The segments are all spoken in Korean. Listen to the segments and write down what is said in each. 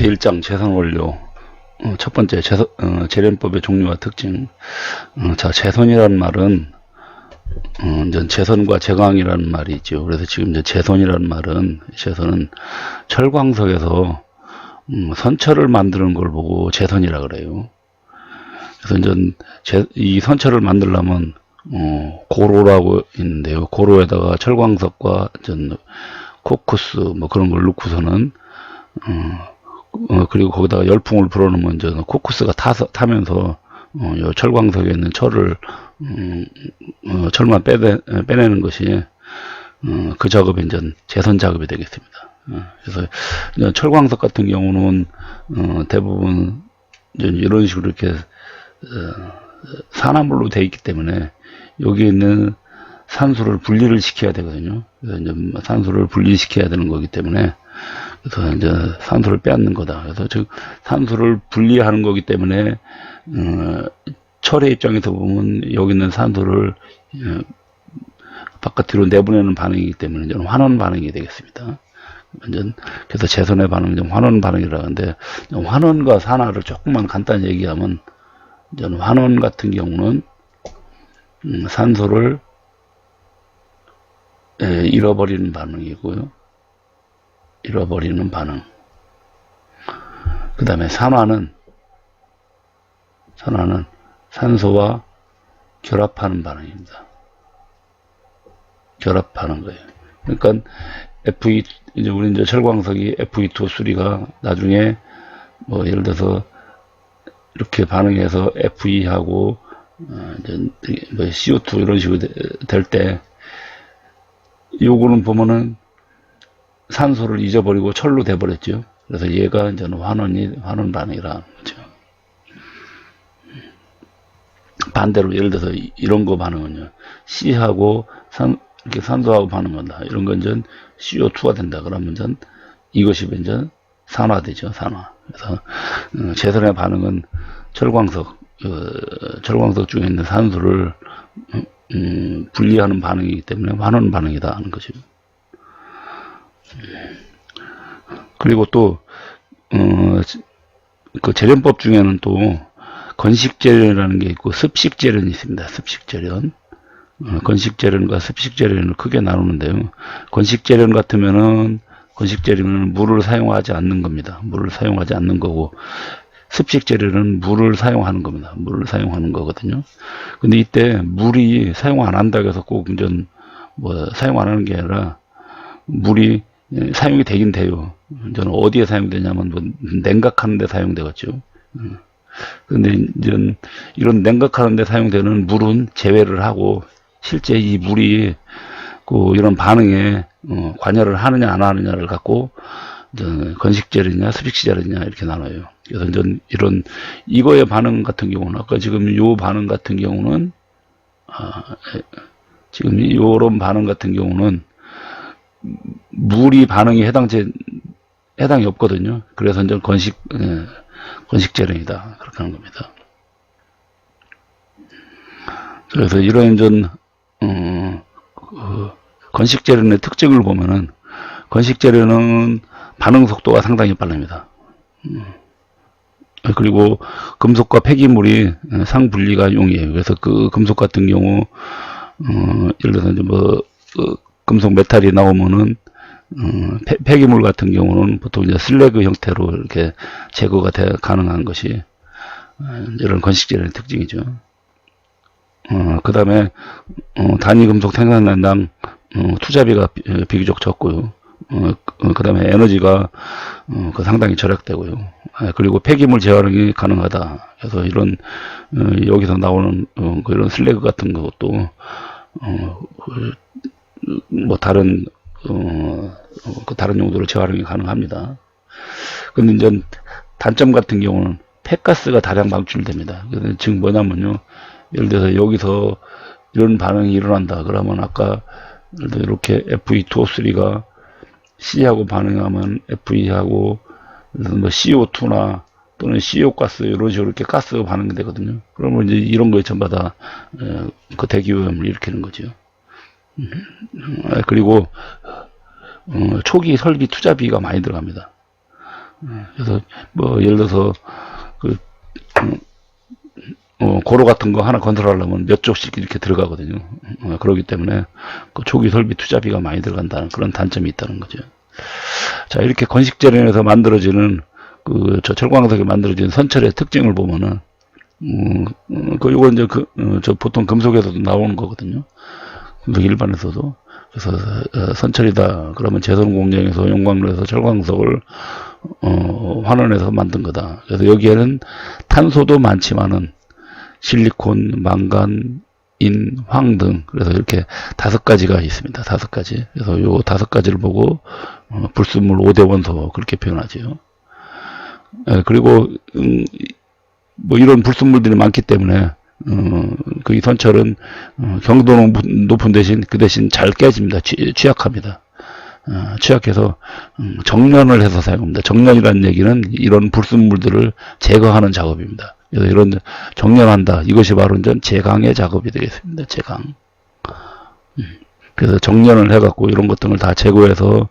제1장 재산 원료 어, 첫 번째 재선, 어, 재련법의 종류와 특징 어, 자 재선이라는 말은 어, 재선과 재광이라는 말이 있죠. 그래서 지금 이제 재선이라는 말은 재선은 철광석에서 음, 선철을 만드는 걸 보고 재선이라 그래요. 그래서 이제 제- 이 선철을 만들려면 어, 고로라고 있는데요. 고로에다가 철광석과 전 코쿠스 뭐 그런 걸 넣고서는 어, 어, 그리고 거기다가 열풍을 불어넣으면 이제 코쿠스가 타서 타면서 어, 요 철광석에 있는 철을 음, 어, 철만 빼내, 빼내는 것이 어, 그 작업이 이제 재선 작업이 되겠습니다. 어, 그래서 철광석 같은 경우는 어, 대부분 이런 식으로 이렇게 어, 산화물로 되어 있기 때문에 여기 있는 산소를 분리를 시켜야 되거든요. 그래서 이제 산소를 분리시켜야 되는 거기 때문에 그래서 이제 산소를 빼앗는 거다. 그래서 즉 산소를 분리하는 거기 때문에 어, 철의 입장에서 보면 여기 있는 산소를 어, 바깥으로 내보내는 반응이기 때문에 이제 환원 반응이 되겠습니다. 완전 그래서 재선의 반응은 좀 환원 반응이라고 하는데 환원과 산화를 조금만 간단히 얘기하면 이제 환원 같은 경우는 음, 산소를 에, 잃어버리는 반응이고요. 잃어버리는 반응. 그 다음에 산화는 산화는 산소와 결합하는 반응입니다. 결합하는 거예요. 그러니까 FE 이제 우리 이제 철광석이 FE2 수리가 나중에 뭐 예를 들어서 이렇게 반응해서 FE하고 어 이제 뭐 CO2 이런 식으로 될 때 요거는 보면은 산소를 잊어버리고 철로 돼버렸죠. 그래서 얘가 이제는 환원이 환원 반응이라 거죠. 반대로 예를 들어서 이- 이런 거 반응은요. C하고 산 이렇게 산소하고 반응한다. 이런 건 이제 CO2가 된다. 그러면 이제 이것이 이제 산화되죠. 산화. 그래서 어, 재선의 반응은 철광석 어, 철광석 중에 있는 산소를 음, 음, 분리하는 반응이기 때문에 환원 반응이다 하는 거죠. 그리고 또, 어, 그 재련법 중에는 또 건식재련이라는 게 있고 습식재련이 있습니다. 습식재련. 어, 건식재련과 습식재련을 크게 나누는데요. 건식재련 같으면은 건식재련은 물을 사용하지 않는 겁니다. 물을 사용하지 않는 거고 습식재련은 물을 사용하는 겁니다. 물을 사용하는 거거든요. 근데 이때 물이 사용 안 한다고 해서 꼭 이제 뭐 사용 안 하는 게 아니라 물이 예, 사용이 되긴 돼요. 저는 어디에 사용되냐면 뭐 냉각하는 데 사용되겠죠. 음. 근데 이제 이런 냉각하는 데 사용되는 물은 제외를 하고 실제 이 물이 그 이런 반응에 어, 관여를 하느냐 안 하느냐를 갖고 건식재료냐 습식재료냐 이렇게 나눠요. 그래서 이런 이거의 반응 같은 경우는 아까 지금 요 반응 같은 경우는 아, 에, 지금 이런 반응 같은 경우는 물이 반응이 해당제 해당이 없거든요. 그래서 이제 건식 예, 건식 재련이다 그렇게 하는 겁니다. 그래서 이런 전 어, 그 건식 재련의 특징을 보면은 건식 재련은 반응 속도가 상당히 빠릅니다. 음. 그리고 금속과 폐기물이 상분리가 용이해요. 그래서 그 금속 같은 경우 어, 예를 들어서 뭐 어, 금속 메탈이 나오면은 어, 폐, 기물 같은 경우는 보통 이제 슬래그 형태로 이렇게 제거가 돼, 가능한 것이 어, 이런 건식재련의 특징이죠. 어, 그 다음에 어, 단위 금속 생산량당 어, 투자비가 비, 어, 비교적 적고요. 어, 그 다음에 에너지가 어, 그 상당히 절약되고요. 아, 그리고 폐기물 재활용이 가능하다. 그래서 이런 어, 여기서 나오는 어, 그 이런 슬래그 같은 것도 어, 그, 뭐 다른 어, 어, 그 다른 용도로 재활용이 가능합니다. 근데 이제 단점 같은 경우는 폐가스가 다량 방출됩니다. 그래서 지금 뭐냐면요. 예를 들어서 여기서 이런 반응이 일어난다. 그러면 아까 이렇게 FE2O3가 C하고 반응하면 FE하고 뭐 CO2나 또는 CO 가스 이런 식으로 이렇게 가스가 반응이 되거든요. 그러면 이제 이런 거에 전부 다그 대기오염을 일으키는 거죠. 아, 그리고 어, 초기 설비 투자비가 많이 들어갑니다. 그래서 뭐 예를 들어서 그 음, 어, 고로 같은 거 하나 건설하려면 몇 쪽씩 이렇게 들어가거든요. 어, 그렇기 때문에 그 초기 설비 투자비가 많이 들어간다는 그런 단점이 있다는 거죠. 자, 이렇게 건식재련에서 만들어지는 그 저 철광석에 만들어진 선철의 특징을 보면은 음, 음, 그 요거 이제 그 어, 저 보통 금속에서도 나오는 거거든요. 금속 일반에서도 그래서 어, 선철이다 그러면 재선 공장에서 용광로에서 철광석을 어, 환원해서 만든 거다. 그래서 여기에는 탄소도 많지만은 실리콘, 망간, 인, 황 등 그래서 이렇게 다섯 가지가 있습니다. 다섯 가지. 그래서 요 다섯 가지를 보고 어, 불순물 5대 원소 그렇게 표현하죠. 예, 그리고 음, 뭐 이런 불순물들이 많기 때문에 어, 그이 선철은 어, 경도 높은- 대신 그 대신 잘 깨집니다. 취, 취약합니다. 어, 취약해서 음, 정련을 해서 사용합니다. 정련이라는 얘기는 이런 불순물들을 제거하는 작업입니다. 그래서 이런 정련한다. 이것이 바로 이제 제강의 작업이 되겠습니다. 제강. 음, 그래서 정련을 해갖고 이런 것들을 다 제거해서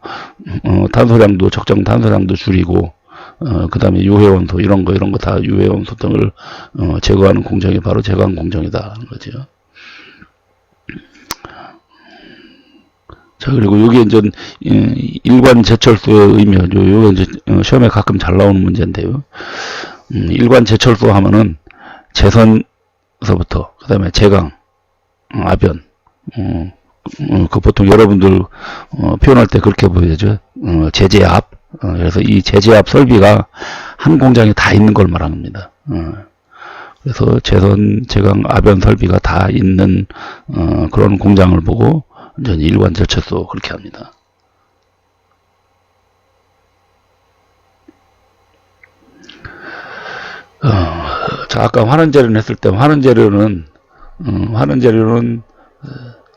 어, 탄소량도 적정 탄소량도 줄이고 어, 그 다음에 유해원소 이런 거 이런 거 다 유해원소 등을 어, 제거하는 공정이 바로 제강 공정이다 거죠. 자 그리고 여기 이제 이, 일관 제철소의 의미죠. 요거 이제 어, 시험에 가끔 잘 나오는 문제인데요. 음, 일관 제철소 하면은 재선서부터 그 다음에 제강, 어, 아변, 어, 어, 그 보통 여러분들 어, 표현할 때 그렇게 보여죠. 어, 제재압. 어, 그래서 이 제재압 설비가 한 공장에 다 있는 걸 말합니다. 어, 그래서 재선, 제강, 아변 설비가 다 있는 어, 그런 공장을 보고 이제 일관 제철소 그렇게 합니다. 어, 자, 아까 환원 재료는 했을 때 환원 재료는 음, 환원 재료는 어,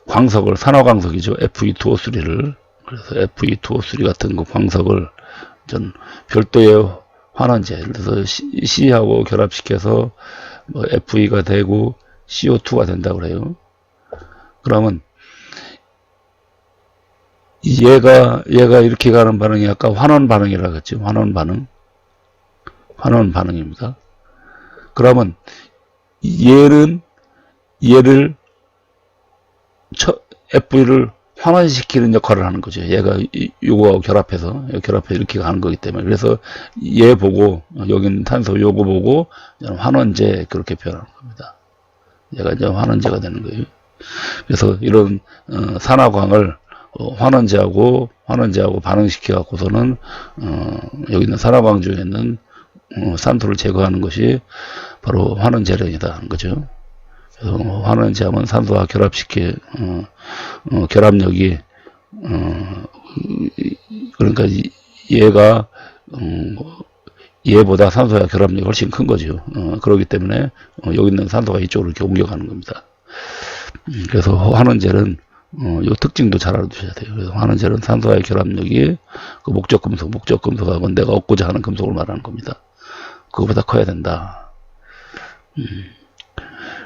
광석을 산화 광석이죠. Fe2O3를 그래서 Fe2O3 같은 그 광석을 전 별도의 환원제 예를 들어서 C하고 결합시켜서 뭐 Fe가 되고 CO2가 된다고 그래요. 그러면 얘가 얘가 이렇게 가는 반응이 아까 환원 반응이라고 했죠. 환원 반응. 환원 반응입니다. 그러면 얘는 얘를 처, FV를 환원시키는 역할을 하는 거죠. 얘가 이- 요거하고 결합해서 결합해서 이렇게 가는 거기 때문에 그래서 얘 보고 여기는 탄소 요거 보고 환원제 그렇게 표현하는 겁니다. 얘가 이제 환원제가 되는 거예요. 그래서 이런 어, 산화광을 어, 환원제하고 환원제하고 반응시켜 갖고서는 어, 여기 있는 산화광 중에 있는 어, 산소를 제거하는 것이 바로 환원제련이다 하는 거죠. 그래서 환원제 하면 산소와 결합시키 어, 어, 결합력이 어, 그러니까 이- 얘가 음, 얘보다 산소와 결합력이 훨씬 큰 거죠. 어, 그렇기 때문에 어, 여기 있는 산소가 이쪽으로 이렇게 옮겨가는 겁니다. 음, 그래서 환원제는 어, 요 특징도 잘 알아두셔야 돼요. 그래서 환원제는 산소와의 결합력이 그 목적 금속, 목적 금속하고 내가 얻고자 하는 금속을 말하는 겁니다. 그거보다 커야 된다. 음.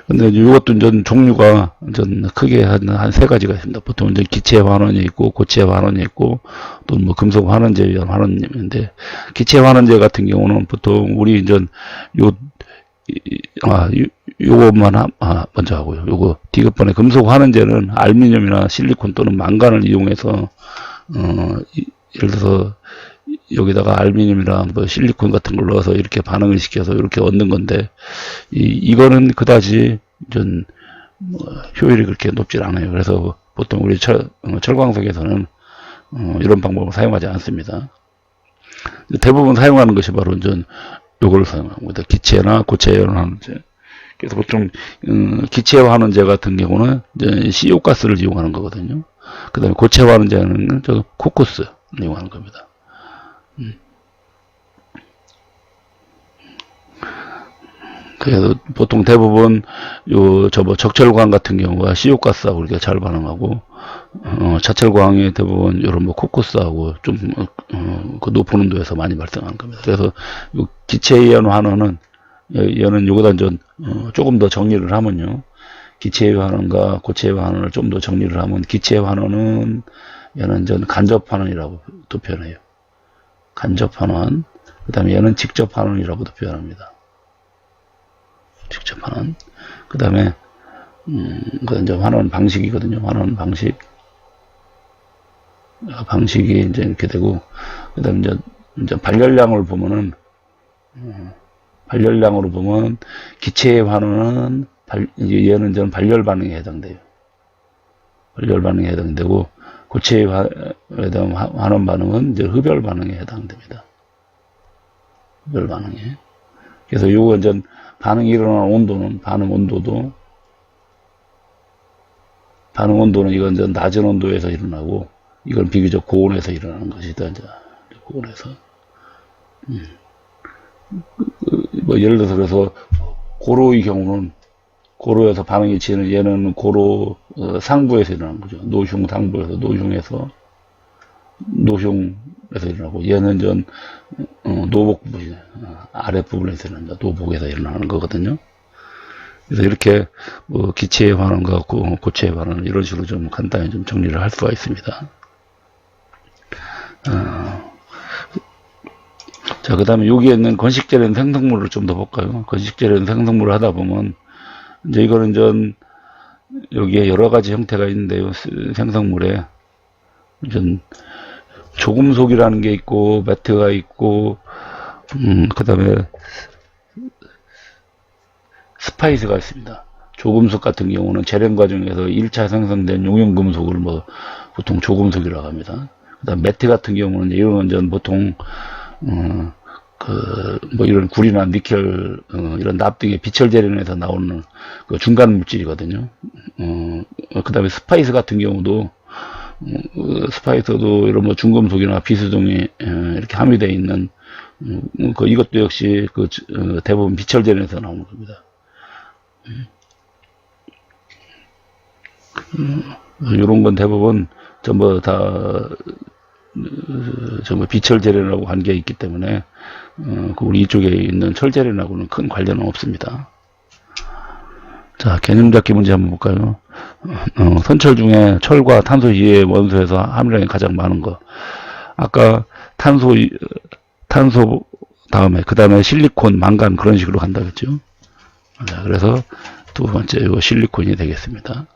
근데 이것도 이제 종류가 전 크게 한, 한세 가지가 있습니다. 보통 이제 기체 환원이 있고, 고체 환원이 있고, 또 뭐 금속 환원제에 의한 환원인데, 기체 환원제 같은 경우는 보통 우리 이제 요, 이- 아, 요, 요것만 하, 아, 먼저 하고요. 요거 디귿번에 금속 환원제는 알루미늄이나 실리콘 또는 망간을 이용해서, 어, 이- 예를 들어서 여기다가 알루미늄이나 뭐 실리콘 같은 걸 넣어서 이렇게 반응을 시켜서 이렇게 얻는 건데 이 이거는 그다지 좀 뭐, 효율이 그렇게 높질 않아요. 그래서 보통 우리 철, 어, 철광석에서는 어, 이런 방법을 사용하지 않습니다. 대부분 사용하는 것이 바로 이제 요걸 사용합니다. 기체나 고체 환원제. 그래서 보통 음, 기체 환원제 같은 경우는 이제 CO 가스를 이용하는 거거든요. 그다음에 고체 환원제는 저 코코스를 이용하는 겁니다. 그래서 보통 대부분 요 저 뭐 적철광 같은 경우가 CO가스하고 이렇게 잘 반응하고 어, 자철광의 대부분 이런 뭐 코코스하고 좀그 높은 온도에서 많이 발생하는 겁니다. 그래서 요 기체이온 환원은 여- 얘는 요거다 좀 어, 조금 더 정리를 하면요. 기체 환원과 고체 환원을 좀 더 정리를 하면 기체 환원은 얘는 전 간접 환원이라고 또 표현해요. 간접 환원. 그 다음에 얘는 직접 환원이라고도 표현합니다. 직접 환원. 그 다음에, 음, 그 이제 환원 방식이거든요. 환원 방식. 어, 방식이 이제 이렇게 되고, 그 다음에 이제, 이제 발열량을 보면은, 어, 발열량으로 보면, 기체의 환원은, 발, 얘는 저는 발열 반응에 해당돼요. 발열 반응에 해당되고, 고체의 환원 반응은 이제 흡열 반응에 해당됩니다. 흡열 반응에. 그래서 요거 이제 반응이 일어나는 온도는, 반응 온도도, 반응 온도는 이건 이제 낮은 온도에서 일어나고, 이건 비교적 고온에서 일어나는 것이다. 이제 고온에서. 음. 뭐 예를 들어서 그래서 고로의 경우는 고로에서 반응이 치는 얘는 고로 어, 상부에서 일어나는 거죠. 노흉 상부에서 노흉에서 노흉 에서 일어나고 얘는 전 어, 노복 부분 어, 아랫 부분에서 일어난다. 노복에서 일어나는 거거든요. 그래서 이렇게 뭐 기체의 반응과 고, 고체의 반응 이런 식으로 좀 간단히 좀 정리를 할 수가 있습니다. 어, 자, 그 다음에 여기에 있는 건식재련 생성물을 좀 더 볼까요? 건식재련 생성물을 하다 보면, 이제 이거는 전, 여기에 여러 가지 형태가 있는데요. 스- 생성물에. 전, 조금속이라는 게 있고, 매트가 있고, 음, 그 다음에, 스파이스가 있습니다. 조금속 같은 경우는 재련 과정에서 1차 생성된 용융 금속을 뭐, 보통 조금속이라고 합니다. 그 다음 매트 같은 경우는 이런 건전 보통, 어, 그, 뭐 이런 구리나 니켈, 어, 이런 납 등의 비철 재련에서 나오는 그 중간 물질이거든요. 어, 그 다음에 스파이스 같은 경우도, 어, 스파이스도 이런 뭐 중금속이나 비수동이 어, 이렇게 함유되어 있는, 음, 그 이것도 역시 그 어, 대부분 비철 재련에서 나오는 겁니다. 이런 건 대부분 전부 다 어, 전부 비철 재련하고 관계가 있기 때문에 어, 그 우리 이쪽에 있는 철 재련하고는 큰 관련은 없습니다. 자, 개념 잡기 문제 한번 볼까요? 어, 선철 중에 철과 탄소 이외의 원소에서 함유량이 가장 많은 거. 아까 탄소, 이- 탄소 다음에, 그 다음에 실리콘, 망간 그런 식으로 간다 그랬죠? 자, 그래서 두 번째 이거 실리콘이 되겠습니다.